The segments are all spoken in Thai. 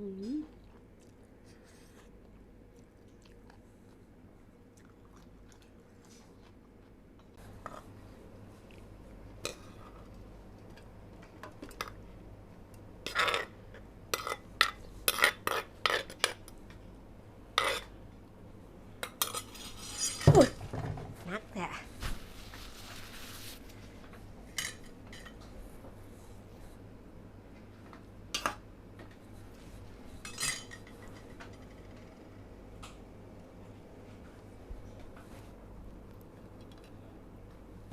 อืมอุ๊ยนักแท้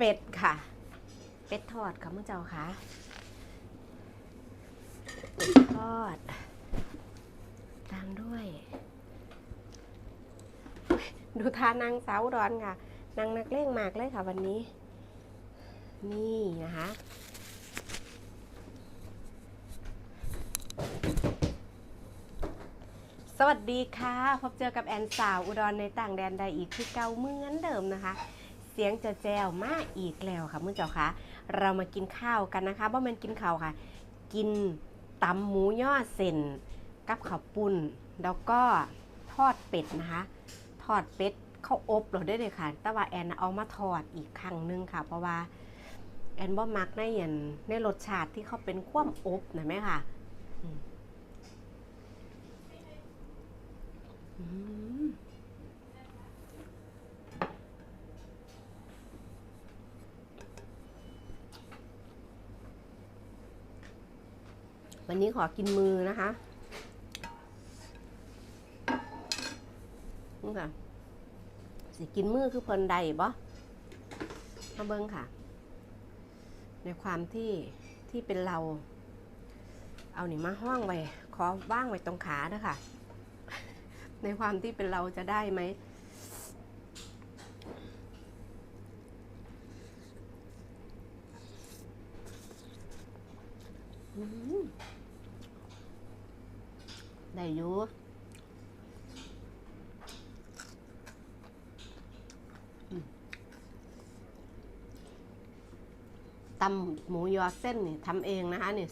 เป็ดค่ะ เป็ดทอดค่ะมื่อเจ้าค่ะเป็ดทอด ตามด้วย ดูทานางสาวอุดอนค่ะ นางนักเล่งมากเลยค่ะวันนี้ นี่นะคะสวัสดีค่ะ พบเจอกับแอนสาวอุดรในต่างแดนใดอีกคือเก่าเหมือนเดิมนะคะ สียงจะแจวมาอีกแล้วค่ะมื่อเจ้าคะเรามากินข้าวกันนะคะบ่แม่นกินข้าวค่ะ กินตำหมูย่อเส้นกับข้าวปุ้น แล้วก็ทอดเป็ดนะคะ ทอดเป็ดเข้าวอบเราได้เลยค่ะ แต่ว่าแอนเอามาทอดอีกครั้งหนึงค่ะ เพราะว่าแอนบ่มักในอย่างในรสชาติที่เขาเป็นคว่ำอบนะแม่ค่ะอืม วันนี้ขอกินมือนะคะนี่ค่ะสิกินมือคือเพลินใดบ่มาเบิ้งค่ะ ในความที่ที่เป็นเรา เอาหนิมาห้องไว้ขอว่างไว้ตรงขาเด้อค่ะในความที่เป็นเราจะได้ไหม อืม ได้อยู่ตำหมูยอเส้นนี่ทำเองนะคะนี่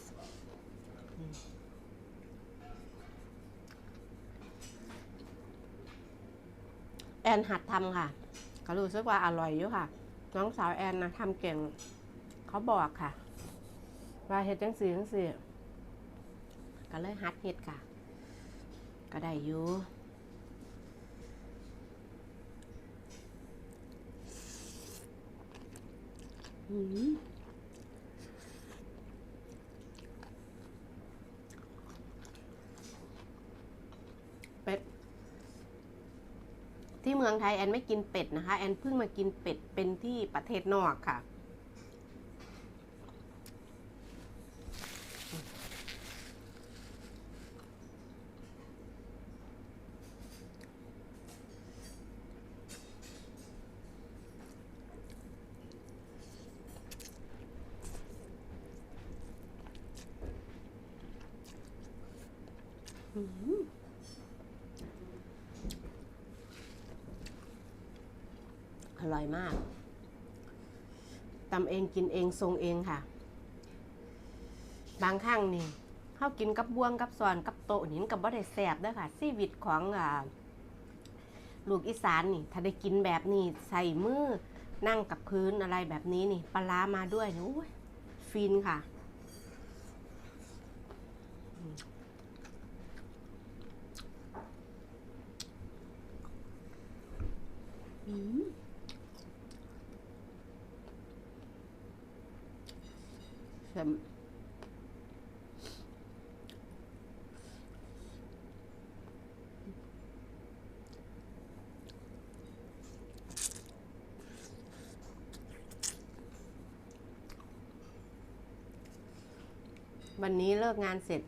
แอนหัดทำค่ะก็รู้สึกว่าอร่อยอยู่ค่ะ น้องสาวแอนนะทำเก่ง เขาบอกค่ะ ว่าเฮ็ดจังสีจังสีก็เลยฮัดเฮ็ดค่ะ ก็ได้อยู่อืมเป็ด ที่เมืองไทยแอนไม่กินเป็ดนะคะ แอนเพิ่งมากินเป็ดเป็นที่ประเทศนอกค่ะ อร่อยมากตำเองกินเองทรงเองค่ะ บางครั้งนี่เข้ากินกับบ่วงกับซอนกับโต๊ะนี่มันกับบ่ได้แสบด้อค่ะชีวิตของอ่าลูกอีสานนี่ ถ้าได้กินแบบนี้ใส่มือนั่งกับพื้นอะไรแบบนี้นี่ปลามาด้วยนี่โอ้ยฟินค่ะ อืมเค็มวันนี้เลิกงานเสร็จ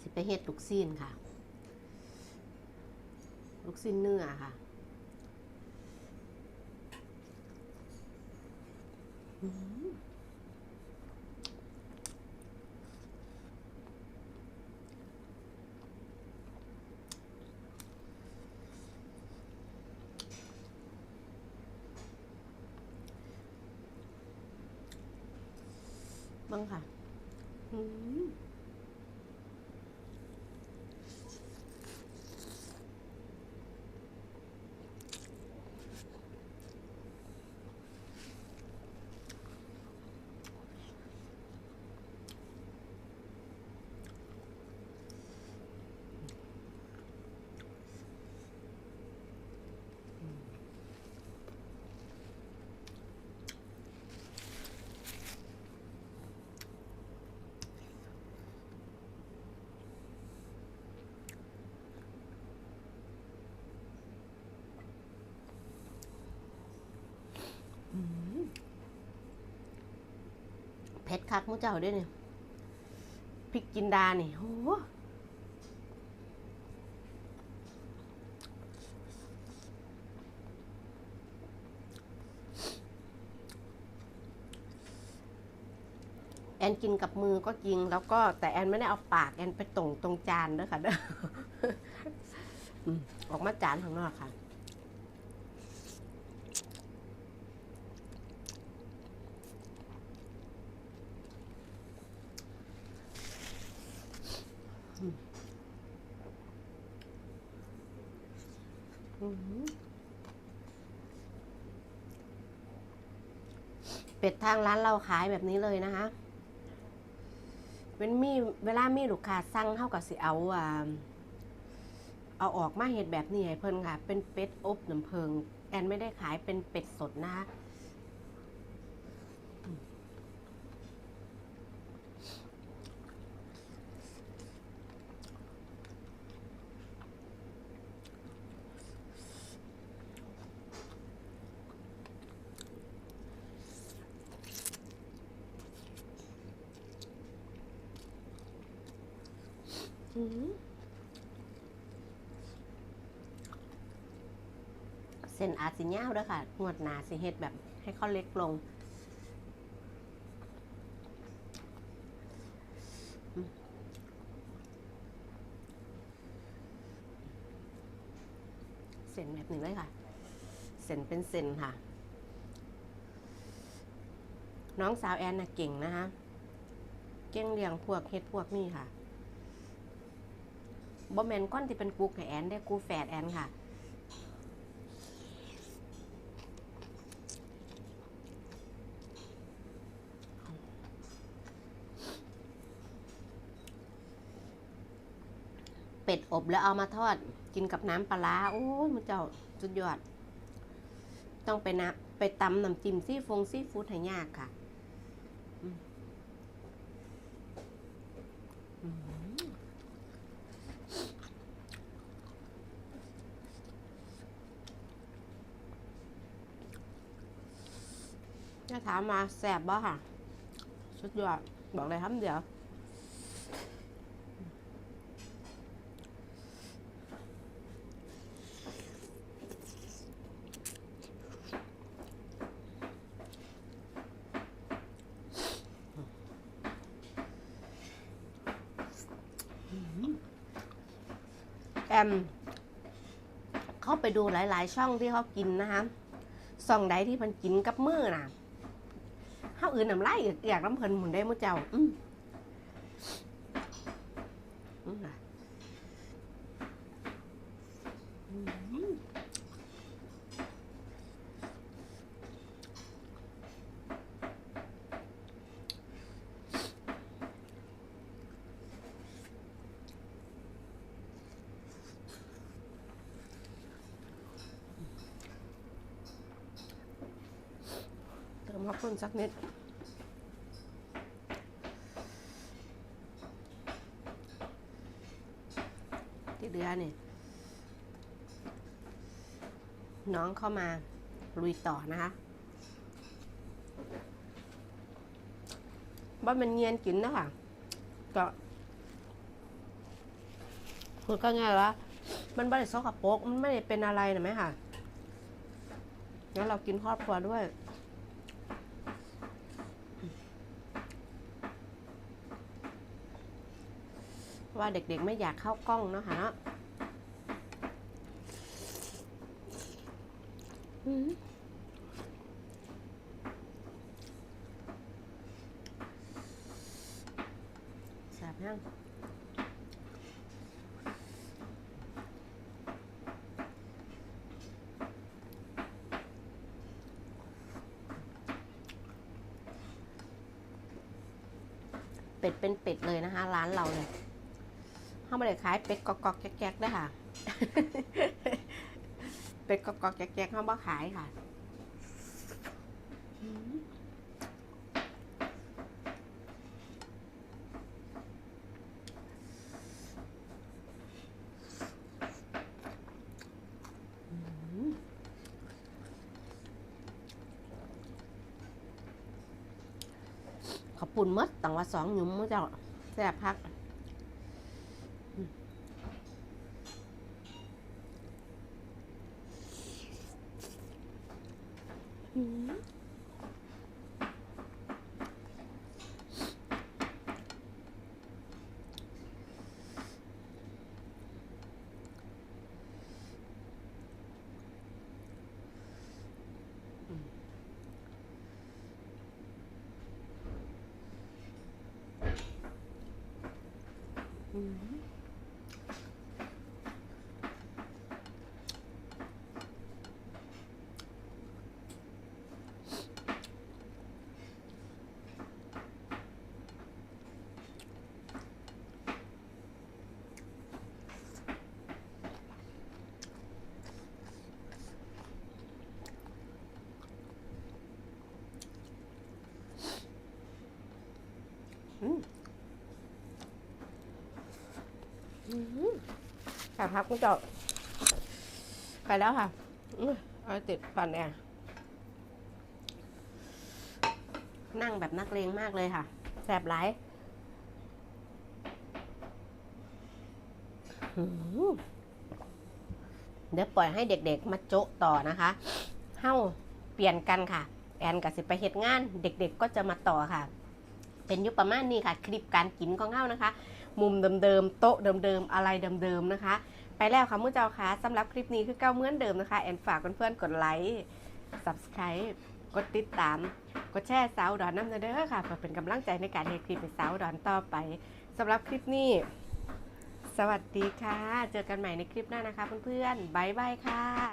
สิไปเฮ็ดลูกซีนค่ะ ลูกซีนเนื้อค่ะ บ้างค่ะ อืม เผ็ด คักมุ้เจ้าด้วยเนี่ยพริกจินดานี่โหแอนกินกับมือก็จริง แล้วก็แต่แอนไม่ได้เอาปากแอนไปตรงตรงจานเด้อค่ะเด้อออกมาจานข้างนอกค่ะ อื้อหือ เป็ดทางร้านเราขายแบบนี้เลยนะคะเป็นมีเวลามีลูกค้าสั่งเท่ากับสิเอาอ่าเอาออกมาเห็ดแบบนี้ให้เพิ่นค่ะ เป็นเป็ดอบน้ำเพิง แอนไม่ได้ขายเป็นเป็ดสดนะคะ เส้นอาจสิยาวเด้วยค่ะงวดหนาสิเฮ็ดแบบให้เขาเล็กลงเส้นแบบหนี้เลยค่ะ เส้นเป็นเส้นค่ะ น้องสาวแอนน่ะเก่งนะคะ เก่งเลี้ยงพวกเฮ็ดพวกนี่ค่ะ บ่แมนก้อนที่เป็นกูแอนได้กูแฝดแอนค่ะ เป็ดอบแล้วเอามาทอด กินกับน้ำปลาโอ้ยมันเจ้าสุดยอด ต้องไปนะไปตำน้ำจิ้มซี่ฟงซี่ฟู้ดให้ยากค่ะ จะถามมาแสบบ่ค่ะ สุดยอด บอกเลยครับเดี๋ยวแอมเข้าไปดูหลาย ๆ ช่องที่เขากินนะคะส่องใดที่มันกินกับมือน่ะ ข้าอื่นน้ำลายอยากน้ำเพลินหมุนได้มั้เจ้า อืมอืมน่ะอืมเติ มข้าวปุ้นสักนิดที่เดือเนี่ยน้องเข้ามาลุยต่อนะคะว่ามันเงียนกินนะคะก็คือก็ไงวะมันไม่ได้ซกปรกมันไม่ได้เป็นอะไรนะไหมค่ะ งั้นเรากินครอบครัวด้วย ว่าเด็กๆไม่อยากเข้ากล้องเนาะค่ะเนาะอืมแสบยังเป็ดเป็นเป็ดเลยนะคะ ร้านเราเลย เขาไม่ได้ขายเป็ดกอกๆแก๊กๆได้ค่ะ เป็ดกอกๆแก๊กๆเขาบ่ขายค่ะขอบปุ่นมดต่างว่าสองหยุมมือเจ้าแซ่บพักอืมอืม อืมอืม อืม ค่ะพักคุณจ้าไปแล้วค่ะเอาติดฟันแอร์นั่งแบบนักเลงมากเลยค่ะ แสบหลายเดี๋ยวปล่อยให้เด็กๆ มาโจะต่อนะคะเฮ้าเปลี่ยนกันค่ะ แอนกับสิไปเหตุงาน เด็กๆก็จะมาต่อค่ะ เป็นยุคประมาณนี้ค่ะ คลิปการกินของเฮ้านะคะ มุมเดิมๆ โต๊ะเดิมๆ อะไรเดิมๆ นะคะ ไปแล้วค่ะมุ้เจ้าค่ะสำหรับคลิปนี้คือเก้าเหมือนเดิมนะคะ แอนฝากเพื่อนๆ กดไลค์ subscribe กดติดตาม กดแชร์สาวดอนน้ำเด้อค่ะเพื่อเป็นกำลังใจในการเฮ็ดคลิปในสาวดอนต่อไปสำหรับคลิปนี้ สวัสดีค่ะ เจอกันใหม่ในคลิปหน้านะคะเพื่อนๆบ๊ายบายค่ะ